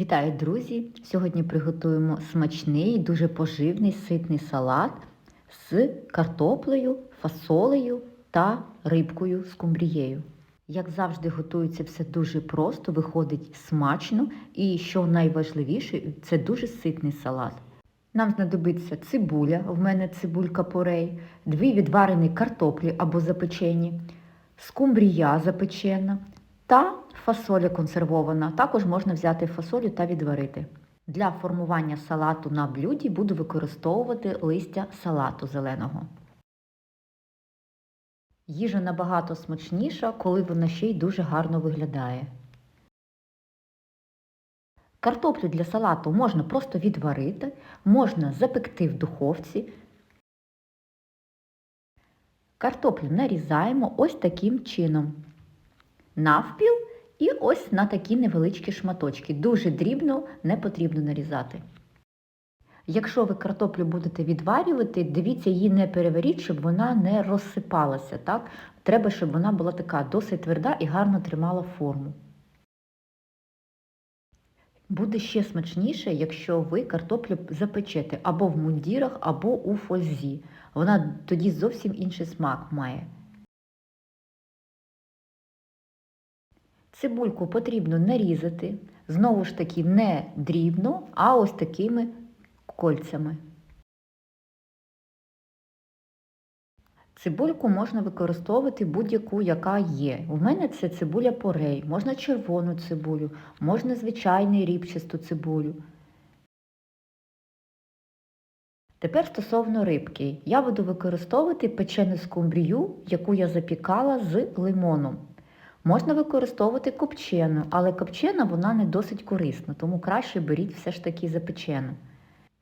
Вітаю, друзі! Сьогодні приготуємо смачний, дуже поживний ситний салат з картоплею, фасолею та рибкою з кумбрією. Як завжди, готується все дуже просто, виходить смачно і, що найважливіше, це дуже ситний салат. Нам знадобиться цибуля, в мене цибулька порей, дві відварені картоплі або запечені, скумбрія запечена та фасоля консервована. Також можна взяти фасолю та відварити. Для формування салату на блюді буду використовувати листя салату зеленого. Їжа набагато смачніша, коли вона ще й дуже гарно виглядає. Картоплю для салату можна просто відварити, можна запекти в духовці. Картоплю нарізаємо ось таким чином. Навпіл і ось на такі невеличкі шматочки. Дуже дрібно не потрібно нарізати. Якщо ви картоплю будете відварювати, дивіться, її не переваріть, щоб вона не розсипалася. Так? Треба, щоб вона була така досить тверда і гарно тримала форму. Буде ще смачніше, якщо ви картоплю запечете або в мундірах, або у фользі. Вона тоді зовсім інший смак має. Цибульку потрібно нарізати, знову ж таки, не дрібно, а ось такими кольцями. Цибульку можна використовувати будь-яку, яка є. У мене це цибуля порей, можна червону цибулю, можна звичайний рібчасту цибулю. Тепер стосовно рибки. Я буду використовувати печену скумбрію, яку я запікала з лимоном. Можна використовувати копчену, але копчена вона не досить корисна, тому краще беріть все ж таки запечену.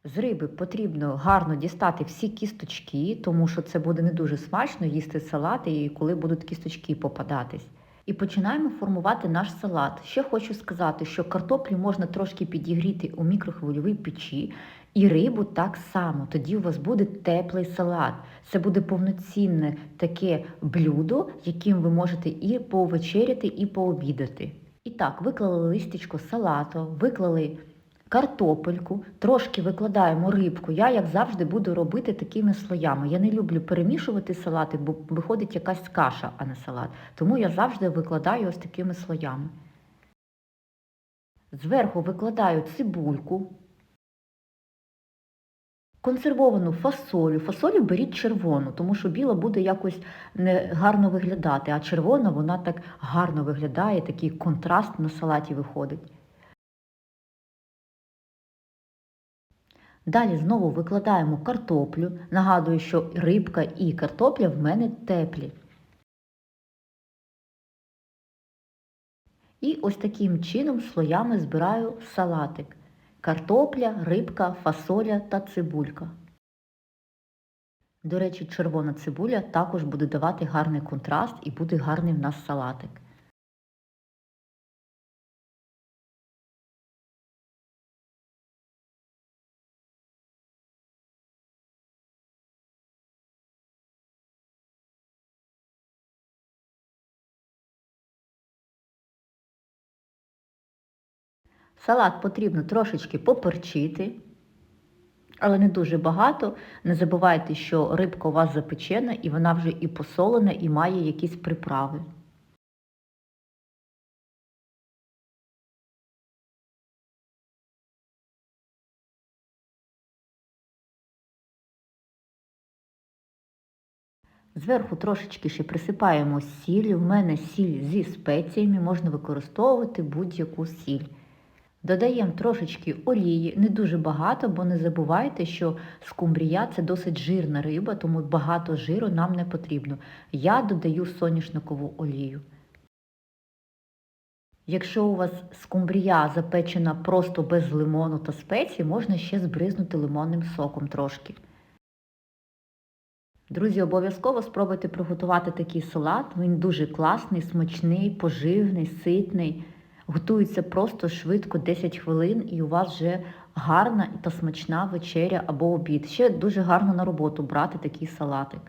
З риби потрібно гарно дістати всі кісточки, тому що це буде не дуже смачно їсти салати, і коли будуть кісточки попадатись. І починаємо формувати наш салат. Ще хочу сказати, що картоплю можна трошки підігріти у мікрохвильовій печі, і рибу так само. Тоді у вас буде теплий салат. Це буде повноцінне таке блюдо, яким ви можете і повечеряти, і пообідати. І так, виклали листечко салату, виклали картопельку, трошки викладаємо рибку. Я, як завжди, буду робити такими слоями. Я не люблю перемішувати салати, бо виходить якась каша, а не салат. Тому я завжди викладаю ось такими слоями. Зверху викладаю цибульку, консервовану фасолю. Фасолю беріть червону, тому що біла буде якось не гарно виглядати, а червона вона так гарно виглядає, такий контраст на салаті виходить. Далі знову викладаємо картоплю. Нагадую, що рибка і картопля в мене теплі. І ось таким чином слоями збираю салатик. Картопля, рибка, фасоля та цибулька. До речі, червона цибуля також буде давати гарний контраст і буде гарний в нас салатик. Салат потрібно трошечки поперчити, але не дуже багато. Не забувайте, що рибка у вас запечена і вона вже і посолена, і має якісь приправи. Зверху трошечки ще присипаємо сіль. У мене сіль зі спеціями, можна використовувати будь-яку сіль. Додаємо трошечки олії, не дуже багато, бо не забувайте, що скумбрія це досить жирна риба, тому багато жиру нам не потрібно. Я додаю соняшникову олію. Якщо у вас скумбрія запечена просто без лимону та спецій, можна ще збризнути лимонним соком трошки. Друзі, обов'язково спробуйте приготувати такий салат. Він дуже класний, смачний, поживний, ситний. Готується просто швидко 10 хвилин і у вас вже гарна та смачна вечеря або обід. Ще дуже гарно на роботу брати такий салатик.